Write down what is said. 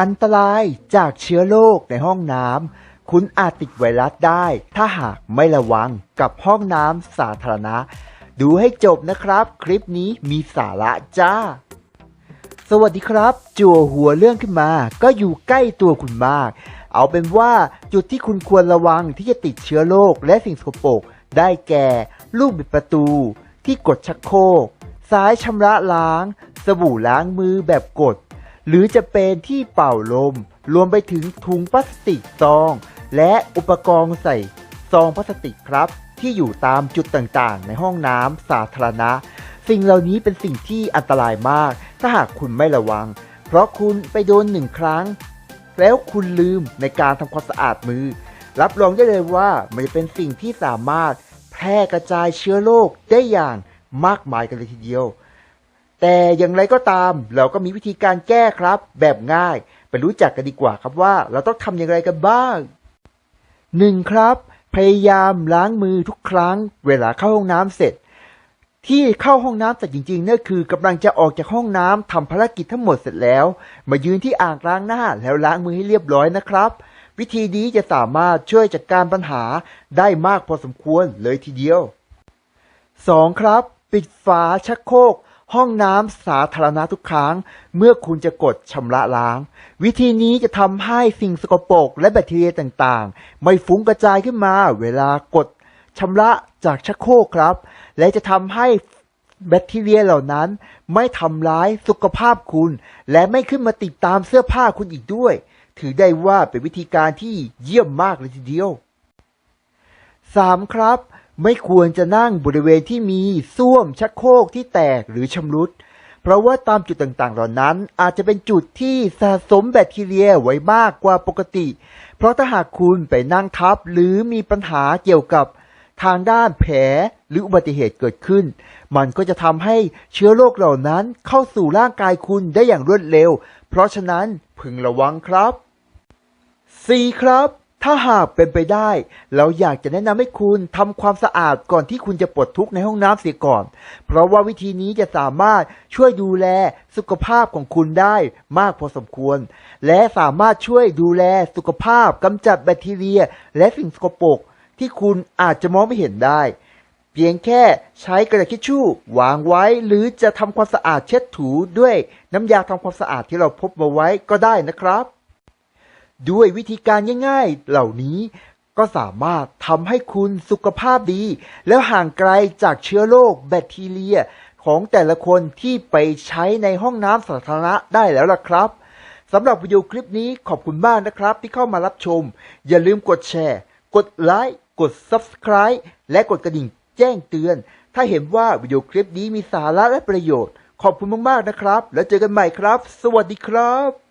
อันตรายจากเชื้อโรคในห้องน้ำ คุณอาจติดไวรัสได้ ถ้าหากไม่ระวังกับห้องน้ำสาธารณะ ดูให้จบนะครับ คลิปนี้มีสาระจ้า สวัสดีครับ จั่วหัวเรื่องขึ้นมา ก็อยู่ใกล้ตัวคุณมาก เอาเป็นว่าจุดที่คุณควรระวังที่จะติดเชื้อโรคและสิ่งสกปรกได้แก่ ลูกบิดประตู ที่กดชักโครกสายชำระล้าง สบู่ล้างมือแบบกด หรือจะเป็นที่เป่าลม รวมไปถึงถุงพลาสติกซอง และอุปกรณ์ใส่ซองพลาสติกครับ ที่อยู่ตามจุดต่างๆ ในห้องน้ำสาธารณะ สิ่งเหล่านี้เป็นสิ่งที่อันตรายมาก ถ้าหากคุณไม่ระวัง เพราะคุณไปโดนหนึ่งครั้ง แล้วคุณลืมในการทำความสะอาดมือ รับรองได้เลยว่ามันจะเป็นสิ่งที่สามารถแพร่กระจายเชื้อโรคได้อย่างมากมายกันเลยทีเดียว แต่อย่างไรก็ตามเราก็มีวิธีการแก้ครับ แบบง่าย ไปรู้จักกันดีกว่าครับว่า เราต้องทำอย่างไรกันบ้างหนึ่งครับ พยายามล้างมือทุกครั้ง เวลาเข้าห้องน้ำเสร็จ ที่เข้าห้องน้ำเสร็จจริงๆนั่นคือกำลังจะออกจากห้องน้ำทำภารกิจทั้งหมดเสร็จแล้ว มายืนที่อ่างล้างหน้าแล้วล้างมือให้เรียบร้อยนะครับ วิธีนี้จะสามารถช่วยจัดการปัญหาได้มากพอสมควรเลยทีเดียว 2. ครับ ปิดฝาชักโครก ห้องน้ำสาธารณะทุกครั้ง เมื่อคุณจะกดชำระล้าง วิธีนี้จะทำให้สิ่งสกปรกและแบคทีเรียต่างๆ ไม่ฟุ้งกระจายขึ้นมาเวลากดชำระจากชักโครกครับ และจะทำให้แบคทีเรียเหล่านั้น ไม่ทำร้ายสุขภาพคุณ และไม่ขึ้นมาติดตามเสื้อผ้าคุณอีกด้วย ถือได้ว่าเป็นวิธีการที่เยี่ยมมากเลยทีเดียว 3. ครับ ไม่ควรจะนั่งบริเวณที่มีส้วมชักโครกที่แตกหรือชำรุด เพราะว่าตามจุดต่างๆ เหล่านั้น อาจจะเป็นจุดที่สะสมแบคทีเรียไว้มากกว่าปกติ เพราะถ้าหากคุณไปนั่งทับหรือมีปัญหาเกี่ยวกับทางด้านแผลหรืออุบัติเหตุเกิดขึ้น มันก็จะทำให้เชื้อโรคเหล่านั้นเข้าสู่ร่างกายคุณได้อย่างรวดเร็ว เพราะฉะนั้นพึงระวังครับ 4. ครับ ถ้าหากเป็นไปได้ เราอยากจะแนะนำให้คุณทำความสะอาดก่อนที่คุณจะปลดทุกข์ในห้องน้ำเสียก่อน เพราะว่าวิธีนี้จะสามารถช่วยดูแลสุขภาพของคุณได้มากพอสมควร และสามารถช่วยดูแลสุขภาพกำจัดแบคทีเรีย และสิ่งสกปรกที่คุณอาจจะมองไม่เห็นได้ เพียงแค่ใช้กระดาษทิชชู่วางไว้หรือจะทำความสะอาดเช็ดถูด้วยน้ำยาทำความสะอาดที่เราพบมาไว้ก็ได้นะครับ ด้วยวิธีการง่ายๆ เหล่านี้ ก็สามารถทำให้คุณสุขภาพดี แล้วห่างไกลจากเชื้อโรคแบคทีเรีย ของแต่ละคนที่ไปใช้ในห้องน้ำสาธารณะได้แล้วล่ะครับสำหรับวิดีโอคลิปนี้ขอบคุณมากนะครับที่เข้ามารับชม อย่าลืมกดแชร์ กดไลค์กด Subscribe และกดกระดิ่งแจ้งเตือน ถ้าเห็นว่าวิดีโอคลิปนี้มีสาระและประโยชน์ ขอบคุณมากๆนะครับ แล้วเจอกันใหม่ครับ สวัสดีครับ